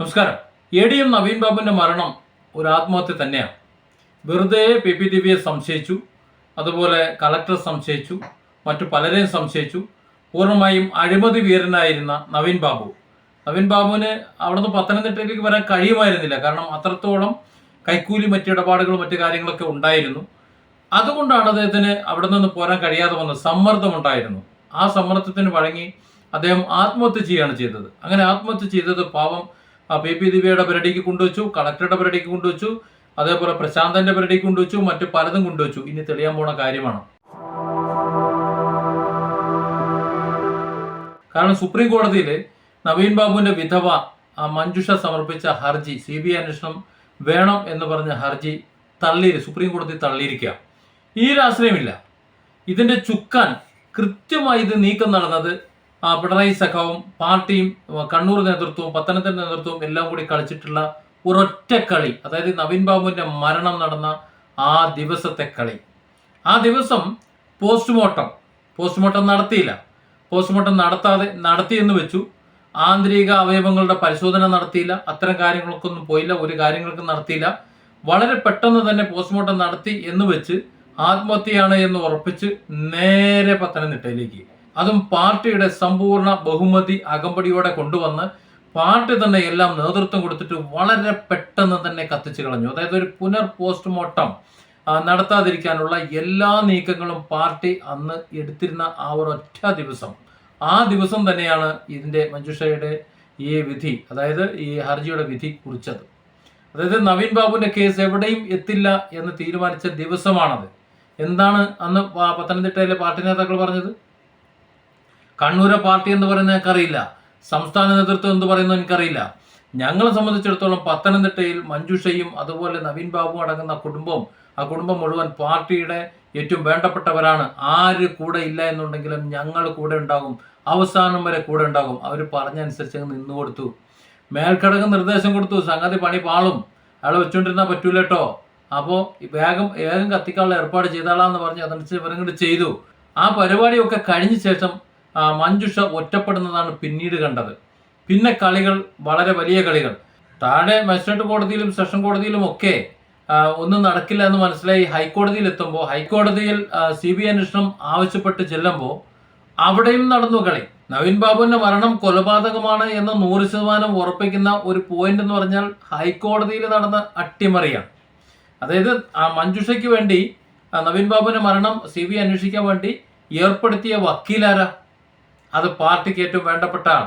നമസ്കാരം. A D M Naveen ബാബുവിന്റെ മരണം ഒരു ആത്മഹത്യ തന്നെയാണ്. വെറുതെ പി പി ദിവ്യയെ സംശയിച്ചു അതുപോലെ കളക്ടർ സംശയിച്ചു മറ്റു പലരെയും സംശയിച്ചു. പൂർണമായും അഴിമതി വീരനായിരുന്ന നവീൻ ബാബു. നവീൻ ബാബുവിന് അവിടുന്ന് പത്തനംതിട്ടയിലേക്ക് വരാൻ കഴിയുമായിരുന്നില്ല. കാരണം അത്രത്തോളം കൈക്കൂലി മറ്റു ഇടപാടുകളും മറ്റു കാര്യങ്ങളൊക്കെ ഉണ്ടായിരുന്നു. അതുകൊണ്ടാണ് അദ്ദേഹത്തിന് അവിടെ നിന്ന് പോരാൻ കഴിയാതെ വന്നത് സമ്മർദ്ദമുണ്ടായിരുന്നു ആ സമ്മർദ്ദത്തിന് വഴങ്ങി അദ്ദേഹം ആത്മഹത്യ ചെയ്യുകയാണ് ചെയ്തത്. അങ്ങനെ ആത്മഹത്യ ചെയ്തത് പാവം പി. പി. ദിവ്യയുടെ പരിപാടിക്ക് കൊണ്ടുവച്ചു കളക്ടറുടെ പരിപാടിക്ക് കൊണ്ടുവച്ചു അതേപോലെ പ്രശാന്തന്റെ പരിപാടിക്ക് കൊണ്ടുവച്ചു മറ്റു പലതും കൊണ്ടുവച്ചു. ഇനി തെളിയാൻ പോണ കാര്യമാണ്? കാരണം സുപ്രീം കോടതിയിൽ നവീൻ ബാബുവിന്റെ വിധവ ആ മഞ്ജുഷ സമർപ്പിച്ച ഹർജി സി ബി ഐ അന്വേഷണം വേണം എന്ന് പറഞ്ഞ ഹർജി തള്ളി സുപ്രീം കോടതി തള്ളിയിരിക്കുക. ഈ ആശ്രയമില്ല. ഇതിന്റെ ചുക്കാൻ കൃത്യമായി ഇത് നീക്കം നടന്നത് പിണറായി സഖാവും പാർട്ടിയും കണ്ണൂർ നേതൃത്വവും പത്തനംതിട്ട നേതൃത്വവും എല്ലാം കൂടി കളിച്ചിട്ടുള്ള ഒരൊറ്റ കളി അതായത് നവീൻ ബാബുവിന്റെ മരണം നടന്ന ആ ദിവസത്തെ കളി. ആ ദിവസം പോസ്റ്റ്മോർട്ടം പോസ്റ്റ്മോർട്ടം നടത്തിയില്ല. പോസ്റ്റ്മോർട്ടം നടത്താതെ നടത്തിയെന്ന് വെച്ചു. ആന്തരിക അവയവങ്ങളുടെ പരിശോധന നടത്തിയില്ല. അത്തരം കാര്യങ്ങൾക്കൊന്നും പോയില്ല. ഒരു കാര്യങ്ങൾക്കും നടത്തിയില്ല. വളരെ പെട്ടെന്ന് തന്നെ പോസ്റ്റ്മോർട്ടം നടത്തി എന്ന് വെച്ച് ആത്മഹത്യയാണ് എന്ന് ഉറപ്പിച്ച് നേരെ പത്തനംതിട്ടയിലേക്ക്. അതും പാർട്ടിയുടെ സമ്പൂർണ ബഹുമതി അകമ്പടിയോടെ കൊണ്ടുവന്ന് പാർട്ടി തന്നെ എല്ലാം നേതൃത്വം കൊടുത്തിട്ട് വളരെ പെട്ടെന്ന് തന്നെ കത്തിച്ചു കളഞ്ഞു. അതായത് ഒരു പുനർ പോസ്റ്റ്മോർട്ടം നടത്താതിരിക്കാനുള്ള എല്ലാ നീക്കങ്ങളും പാർട്ടി അന്ന് എടുത്തിരുന്ന ആ ഒരൊറ്റ ദിവസം. ആ ദിവസം തന്നെയാണ് ഇതിന്റെ മഞ്ജുഷയുടെ ഈ വിധി അതായത് ഈ ഹർജിയുടെ വിധി കുറിച്ചത്. അതായത് നവീൻ ബാബുവിന്റെ കേസ് എവിടെയും എത്തില്ല എന്ന് തീരുമാനിച്ച ദിവസമാണത്. എന്താണ് അന്ന് പത്തനംതിട്ടയിലെ പാർട്ടി നേതാക്കൾ പറഞ്ഞത്? കണ്ണൂരെ പാർട്ടി എന്ന് പറയുന്നത് എനിക്കറിയില്ല. സംസ്ഥാന നേതൃത്വം എന്ന് പറയുന്നത് എനിക്കറിയില്ല. ഞങ്ങളെ സംബന്ധിച്ചിടത്തോളം പത്തനംതിട്ടയിൽ മഞ്ജുഷയും അതുപോലെ നവീൻ ബാബു അടങ്ങുന്ന കുടുംബവും ആ കുടുംബം മുഴുവൻ പാർട്ടിയുടെ ഏറ്റവും വേണ്ടപ്പെട്ടവരാണ്. ആര് കൂടെ ഇല്ല എന്നുണ്ടെങ്കിലും ഞങ്ങൾ കൂടെ ഉണ്ടാകും. അവസാനം വരെ കൂടെ ഉണ്ടാകും. അവർ പറഞ്ഞനുസരിച്ച് നിന്നു കൊടുത്തു. മേൽഘടകം നിർദ്ദേശം കൊടുത്തു. സംഗതി പണി പാളും. അയാൾ വെച്ചുകൊണ്ടിരുന്നാൽ പറ്റൂല കേട്ടോ അപ്പോൾ വേഗം വേഗം കത്തിക്കാനുള്ള ഏർപ്പാട് ചെയ്താളാന്ന് പറഞ്ഞ് അതനുസരിച്ച് ഇവരങ്ങോട്ട് ചെയ്തു. ആ പരിപാടിയൊക്കെ കഴിഞ്ഞ ശേഷം മഞ്ജുഷ ഒറ്റപ്പെടുന്നതാണ് പിന്നീട് കണ്ടത്. പിന്നെ കളികൾ വളരെ വലിയ കളികൾ. താഴെ മജിസ്ട്രേറ്റ് കോടതിയിലും സെഷൻ കോടതിയിലും ഒക്കെ ഒന്നും നടക്കില്ല എന്ന് മനസ്സിലായി. ഹൈക്കോടതിയിൽ എത്തുമ്പോൾ ഹൈക്കോടതിയിൽ സി ബി അന്വേഷണം ആവശ്യപ്പെട്ട് ചെല്ലുമ്പോൾ അവിടെയും നടന്നു കളി. നവീൻ ബാബുവിന്റെ മരണം കൊലപാതകമാണ് എന്ന് നൂറ് ശതമാനം ഉറപ്പിക്കുന്ന ഒരു പോയിന്റ് എന്ന് പറഞ്ഞാൽ ഹൈക്കോടതിയിൽ നടന്ന അട്ടിമറിയാണ്. അതായത് ആ മഞ്ജുഷയ്ക്ക് വേണ്ടി നവീൻ ബാബുവിന്റെ മരണം സി ബി അന്വേഷിക്കാൻ വേണ്ടി ഏർപ്പെടുത്തിയ വക്കീലാരാ? അത് പാർട്ടിക്ക് ഏറ്റവും വേണ്ടപ്പെട്ട ആൾ.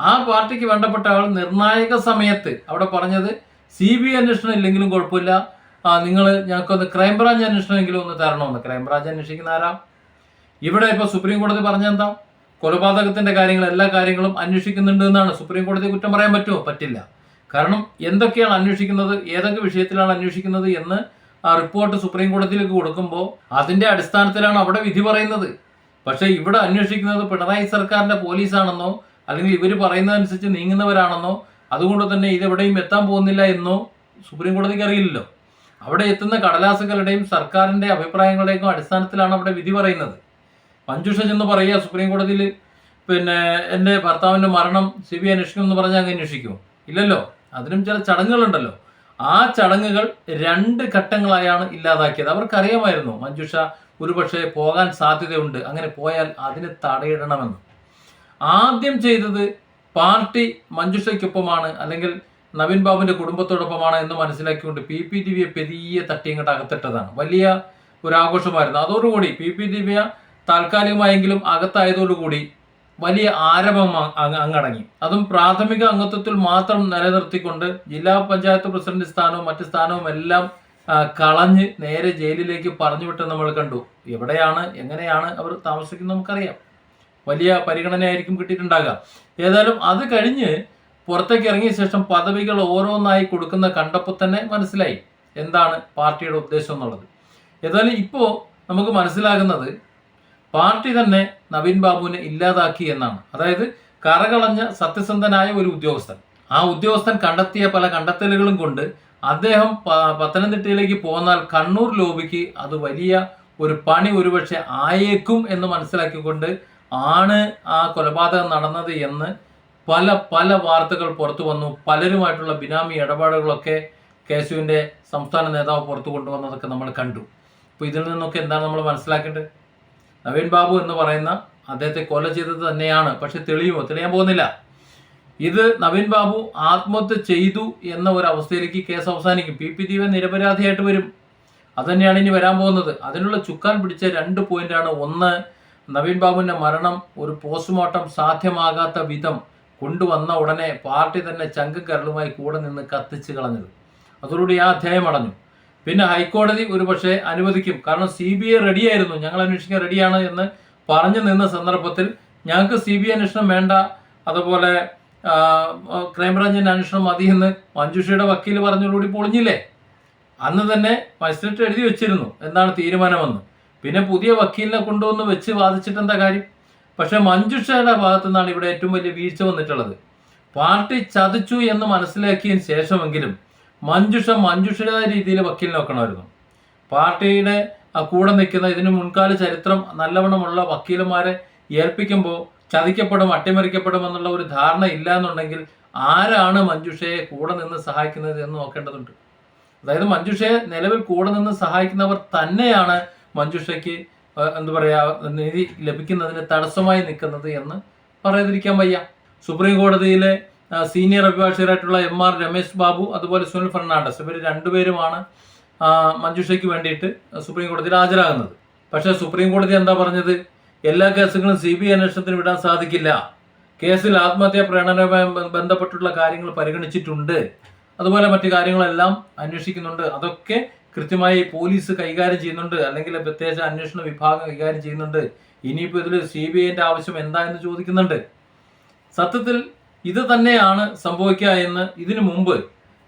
ആ പാർട്ടിക്ക് വേണ്ടപ്പെട്ട ആൾ നിർണായക സമയത്ത് അവിടെ പറഞ്ഞത് സി ബി ഐ അന്വേഷണം ഇല്ലെങ്കിലും കുഴപ്പമില്ല നിങ്ങൾ ഞങ്ങൾക്കൊന്ന് ക്രൈംബ്രാഞ്ച് അന്വേഷണമെങ്കിലും ഒന്ന് തരണമെന്ന്. ക്രൈംബ്രാഞ്ച് അന്വേഷിക്കുന്ന ആരാ? ഇവിടെ ഇപ്പോൾ സുപ്രീം കോടതി പറഞ്ഞെന്താ കൊലപാതകത്തിന്റെ കാര്യങ്ങൾ എല്ലാ കാര്യങ്ങളും അന്വേഷിക്കുന്നുണ്ട് എന്നാണ്. സുപ്രീം കോടതി കുറ്റം പറയാൻ പറ്റുമോ? പറ്റില്ല. കാരണം എന്തൊക്കെയാണ് അന്വേഷിക്കുന്നത് ഏതൊക്കെ വിഷയത്തിലാണ് അന്വേഷിക്കുന്നത് എന്ന് റിപ്പോർട്ട് സുപ്രീം കോടതിയിലേക്ക് കൊടുക്കുമ്പോൾ അതിന്റെ അടിസ്ഥാനത്തിലാണ് അവിടെ വിധി പറയുന്നത്. പക്ഷേ ഇവിടെ അന്വേഷിക്കുന്നത് പിണറായി സർക്കാരിന്റെ പോലീസാണെന്നോ അല്ലെങ്കിൽ ഇവർ പറയുന്നതനുസരിച്ച് നീങ്ങുന്നവരാണെന്നോ അതുകൊണ്ട് തന്നെ ഇതെവിടെയും എത്താൻ പോകുന്നില്ല എന്നോ സുപ്രീം കോടതിക്ക് അറിയില്ലല്ലോ. അവിടെ എത്തുന്ന കടലാസുകളുടെയും സർക്കാരിന്റെ അഭിപ്രായങ്ങളുടെയും അടിസ്ഥാനത്തിലാണ് അവിടെ വിധി പറയുന്നത്. മഞ്ജുഷ ചെന്ന് പറയുക സുപ്രീം കോടതിയിൽ പിന്നെ എന്റെ ഭർത്താവിന്റെ മരണം സി ബി അന്വേഷിക്കും എന്ന് പറഞ്ഞാൽ അങ്ങ് അന്വേഷിക്കുമോ ഇല്ലല്ലോ അതിനും ചില ചടങ്ങുകളുണ്ടല്ലോ. ആ ചടങ്ങുകൾ രണ്ട് ഘട്ടങ്ങളായാണ് ഇല്ലാതാക്കിയത്. അവർക്കറിയാമായിരുന്നു മഞ്ജുഷ ഒരുപക്ഷെ പോകാൻ സാധ്യതയുണ്ട്. അങ്ങനെ പോയാൽ അതിന് തടയിടണമെന്ന്. ആദ്യം ചെയ്തത് പാർട്ടി മഞ്ജുഷയ്ക്കൊപ്പമാണ് അല്ലെങ്കിൽ നവീൻ ബാബുവിന്റെ കുടുംബത്തോടൊപ്പമാണ് എന്ന് മനസ്സിലാക്കിക്കൊണ്ട് പി പി ദിവ്യ പെരിയ തട്ടി ഇങ്ങോട്ട് അകത്തിട്ടതാണ്. വലിയ ഒരു ആഘോഷമായിരുന്നു. അതോടുകൂടി പി പി ദിവ്യ താൽക്കാലികമായെങ്കിലും അകത്തായതോടുകൂടി വലിയ ആരവം അങ്ങടങ്ങി. അതും പ്രാഥമിക അംഗത്വത്തിൽ മാത്രം നിലനിർത്തിക്കൊണ്ട് ജില്ലാ പഞ്ചായത്ത് പ്രസിഡന്റ് സ്ഥാനവും മറ്റ് സ്ഥാനവും എല്ലാം കളഞ്ഞ് നേരെ ജയിലിലേക്ക് പറഞ്ഞു വിട്ട് നമ്മൾ കണ്ടു. എവിടെയാണ് എങ്ങനെയാണ് അവർ താമസിക്കുന്നത് നമുക്കറിയാം. വലിയ പരിഗണനയായിരിക്കും കിട്ടിയിട്ടുണ്ടാകുക ഏതായാലും അത് കഴിഞ്ഞ് പുറത്തേക്ക് ഇറങ്ങിയ ശേഷം പദവികൾ ഓരോന്നായി കൊടുക്കുന്ന കണ്ടപ്പോൾ തന്നെ മനസ്സിലായി എന്താണ് പാർട്ടിയുടെ ഉദ്ദേശം എന്നുള്ളത്. ഏതായാലും ഇപ്പോൾ നമുക്ക് മനസ്സിലാകുന്നത് പാർട്ടി തന്നെ നവീൻ ബാബുവിനെ ഇല്ലാതാക്കി എന്നാണ്. അതായത് കറകളഞ്ഞ സത്യസന്ധനായ ഒരു ഉദ്യോഗസ്ഥൻ. ആ ഉദ്യോഗസ്ഥൻ കണ്ടെത്തിയ പല കണ്ടെത്തലുകളും കൊണ്ട് അദ്ദേഹം പത്തനംതിട്ടയിലേക്ക് പോന്നാൽ കണ്ണൂർ ലോബിക്ക് അത് വലിയ ഒരു പണി ഒരുപക്ഷെ ആയേക്കും എന്ന് മനസ്സിലാക്കിക്കൊണ്ട് ആണ് ആ കൊലപാതകം നടന്നത് എന്ന് പല പല വാർത്തകൾ പുറത്തു വന്നു. പലരുമായിട്ടുള്ള ബിനാമി ഇടപാടുകളൊക്കെ കേശുവിന്റെ സംസ്ഥാന നേതാവ് പുറത്തു കൊണ്ടുവന്നതൊക്കെ നമ്മൾ കണ്ടു. അപ്പോൾ ഇതിൽ നിന്നൊക്കെ എന്താണ് നമ്മൾ മനസ്സിലാക്കേണ്ടത്? നവീൻ ബാബു എന്ന് പറയുന്ന അദ്ദേഹത്തെ കൊല ചെയ്തത് തന്നെയാണ്. പക്ഷെ തെളിയുമോ? തെളിയാൻ പോകുന്നില്ല. ഇത് നവീൻ ബാബു ആത്മഹത്യ ചെയ്തു എന്ന ഒരു അവസ്ഥയിലേക്ക് കേസ് അവസാനിക്കും. പി. പി. ദീപൻ നിരപരാധിയായിട്ട് വരും. അതുതന്നെയാണ് ഇനി വരാൻ പോകുന്നത്. അതിനുള്ള ചുക്കാൻ പിടിച്ച രണ്ട് പോയിന്റാണ്. ഒന്ന് നവീൻ ബാബുവിന്റെ മരണം ഒരു പോസ്റ്റ്മോർട്ടം സാധ്യമാകാത്ത വിധം കൊണ്ടുവന്ന ഉടനെ പാർട്ടി തന്നെ ചങ്കും കരളുമായി കൂടെ നിന്ന് കത്തിച്ച് കളഞ്ഞത്. അതോടുകൂടി ആ അധ്യായം അടഞ്ഞു. പിന്നെ ഹൈക്കോടതി ഒരുപക്ഷെ അനുവദിക്കും. കാരണം സി ബി ഐ റെഡിയായിരുന്നു. ഞങ്ങൾ അന്വേഷിക്കാൻ റെഡിയാണ് എന്ന് പറഞ്ഞു നിന്ന സന്ദർഭത്തിൽ ഞങ്ങൾക്ക് സി ബി ഐ അന്വേഷണം വേണ്ട. അതുപോലെ ആ, ക്രൈംബ്രാഞ്ചിന്റെ അന്വേഷണം മതി എന്ന് മഞ്ജുഷയുടെ വക്കീൽ പറഞ്ഞതോടുകൂടി പൊളിഞ്ഞില്ലേ? അന്ന് തന്നെ മജിസ്ട്രേറ്റ് എഴുതി വെച്ചിരുന്നു. എന്താണ് തീരുമാനമെന്ന്. പിന്നെ പുതിയ വക്കീലിനെ കൊണ്ടുവന്ന് വെച്ച് വാദിച്ചിട്ട് എന്താ കാര്യം? പക്ഷെ മഞ്ജുഷയുടെ ഭാഗത്തു നിന്നാണ് ഇവിടെ ഏറ്റവും വലിയ വീഴ്ച വന്നിട്ടുള്ളത്. പാർട്ടി ചതിച്ചു എന്ന് മനസ്സിലാക്കിയതിന് ശേഷമെങ്കിലും മഞ്ജുഷ മഞ്ജുഷയുടേതായ രീതിയിൽ വക്കീൽ നോക്കണമായിരുന്നു പാർട്ടിയുടെ കൂടെ നിൽക്കുന്ന ഇതിന് മുൻകാല ചരിത്രം നല്ലവണ്ണമുള്ള വക്കീലന്മാരെ ഏൽപ്പിക്കുമ്പോൾ ചതിക്കപ്പെടും അട്ടിമറിക്കപ്പെടും എന്നുള്ള ഒരു ധാരണ ഇല്ല എന്നുണ്ടെങ്കിൽ ആരാണ് മഞ്ജുഷയെ കൂടെ നിന്ന് സഹായിക്കുന്നത് എന്ന് നോക്കേണ്ടതുണ്ട്. അതായത് മഞ്ജുഷയെ നിലവിൽ കൂടെ നിന്ന് സഹായിക്കുന്നവർ തന്നെയാണ് മഞ്ജുഷയ്ക്ക് എന്താ പറയാ നീതി ലഭിക്കുന്നതിന് തടസ്സമായി നിൽക്കുന്നത് എന്ന് പറയാതിരിക്കാൻ വയ്യ. സുപ്രീം കോടതിയിലെ സീനിയർ അഭിഭാഷകരായിട്ടുള്ള എം ആർ രമേശ് ബാബു അതുപോലെ സുനിൽ ഫെർണാണ്ടസ് ഇവർ രണ്ടുപേരുമാണ് മഞ്ജുഷയ്ക്ക് വേണ്ടിയിട്ട് സുപ്രീം കോടതിയിൽ ഹാജരാകുന്നത്. പക്ഷേ സുപ്രീം കോടതി എന്താ പറഞ്ഞത്? എല്ലാ കേസുകളും സി ബി ഐ അന്വേഷണത്തിന് വിടാൻ സാധിക്കില്ല. കേസിൽ ആത്മഹത്യാ പ്രേരണയുമായി ബന്ധപ്പെട്ടുള്ള കാര്യങ്ങൾ പരിഗണിച്ചിട്ടുണ്ട്. അതുപോലെ മറ്റു കാര്യങ്ങളെല്ലാം അന്വേഷിക്കുന്നുണ്ട്. അതൊക്കെ കൃത്യമായി പോലീസ് കൈകാര്യം ചെയ്യുന്നുണ്ട്. അല്ലെങ്കിൽ പ്രത്യേക അന്വേഷണ വിഭാഗം കൈകാര്യം ചെയ്യുന്നുണ്ട്. ഇനിയിപ്പോൾ ഇതിൽ സി ബി ഐന്റെ ആവശ്യം എന്താ എന്ന് ചോദിക്കുന്നുണ്ട്. സത്യത്തിൽ ഇത് തന്നെയാണ് സംഭവിക്കുക എന്ന് ഇതിനു മുമ്പ്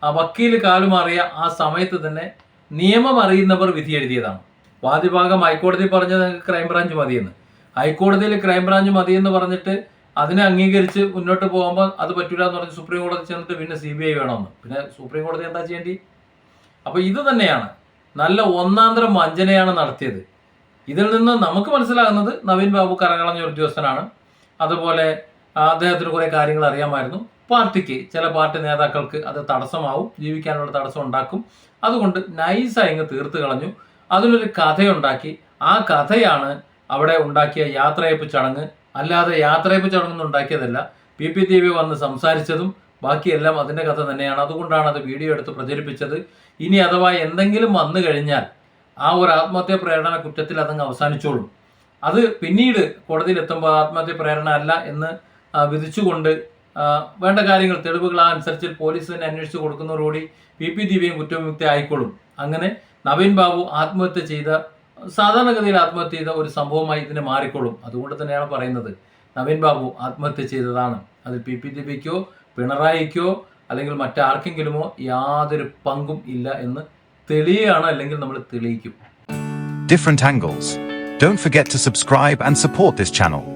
ആ വക്കീൽ കാലുമാറിയ ആ സമയത്ത് തന്നെ നിയമം അറിയുന്നവർ വിധി എഴുതിയതാണ്. വാദിഭാഗം ഹൈക്കോടതി പറഞ്ഞത് ക്രൈംബ്രാഞ്ച് മതിയെന്ന്. ഹൈക്കോടതിയിൽ ക്രൈംബ്രാഞ്ച് മതിയെന്ന് പറഞ്ഞിട്ട് അതിനെ അംഗീകരിച്ച് മുന്നോട്ട് പോകുമ്പോൾ അത് പറ്റൂല എന്ന് പറഞ്ഞ് സുപ്രീം കോടതി ചെന്നിട്ട് പിന്നെ സി ബി ഐ വേണമെന്ന്. പിന്നെ സുപ്രീം കോടതി എന്താ ചെയ്യേണ്ടി? അപ്പോൾ ഇത് തന്നെയാണ്. നല്ല ഒന്നാന്തരം വഞ്ചനയാണ് നടത്തിയത്. ഇതിൽ നിന്ന് നമുക്ക് മനസ്സിലാകുന്നത് നവീൻ ബാബു കരകളഞ്ഞ ഉദ്യോഗസ്ഥനാണ്. അതുപോലെ അദ്ദേഹത്തിന് കുറേ കാര്യങ്ങൾ അറിയാമായിരുന്നു. പാർട്ടിക്ക് ചില പാർട്ടി നേതാക്കൾക്ക് അത് തടസ്സമാവും. ജീവിക്കാനുള്ള തടസ്സം ഉണ്ടാക്കും. അതുകൊണ്ട് നൈസായി ഇങ്ങ് തീർത്ത് കളഞ്ഞു. അതിനൊരു കഥയുണ്ടാക്കി. ആ കഥയാണ് അവിടെ ഉണ്ടാക്കിയ യാത്രയപ്പ് ചടങ്ങ്. അല്ലാതെ യാത്രയപ്പ് ചടങ്ങൊന്നും ഉണ്ടാക്കിയതല്ല. പി പി ടി വി വന്ന് സംസാരിച്ചതും ബാക്കിയെല്ലാം അതിന്റെ കഥ തന്നെയാണ്. അതുകൊണ്ടാണ് അത് വീഡിയോ എടുത്ത് പ്രചരിപ്പിച്ചത്. ഇനി അഥവാ എന്തെങ്കിലും വന്നു കഴിഞ്ഞാൽ ആ ഒരു ആത്മഹത്യാ പ്രേരണ കുറ്റത്തിൽ അതങ്ങ് അവസാനിച്ചോളും. അത് പിന്നീട് കോടതിയിൽ എത്തുമ്പോൾ ആത്മഹത്യ പ്രേരണ അല്ല എന്ന് വിധിച്ചുകൊണ്ട് വേണ്ട കാര്യങ്ങൾ തെളിവുകൾ അനുസരിച്ച് പോലീസ് തന്നെ അന്വേഷിച്ച് കൊടുക്കുന്നതോടുകൂടി പി പി ദിവ്യയും കുറ്റവിമുക്തി ആയിക്കോളും അങ്ങനെ നവീൻ ബാബു ആത്മഹത്യ ചെയ്ത സാധാരണഗതിയിൽ ആത്മഹത്യ ചെയ്ത ഒരു സംഭവമായി ഇതിനെ മാറിക്കൊള്ളും അതുകൊണ്ട് തന്നെയാണ് പറയുന്നത് നവീൻ ബാബു ആത്മഹത്യ ചെയ്തതാണ് അത് പി പി ദിവ്യയ്ക്കോ പിണറായിക്കോ അല്ലെങ്കിൽ മറ്റാർക്കെങ്കിലുമോ യാതൊരു പങ്കും ഇല്ല എന്ന് തെളിയുകയാണ് അല്ലെങ്കിൽ നമ്മൾ തെളിയിക്കും different angles. Don't forget to subscribe and support this channel.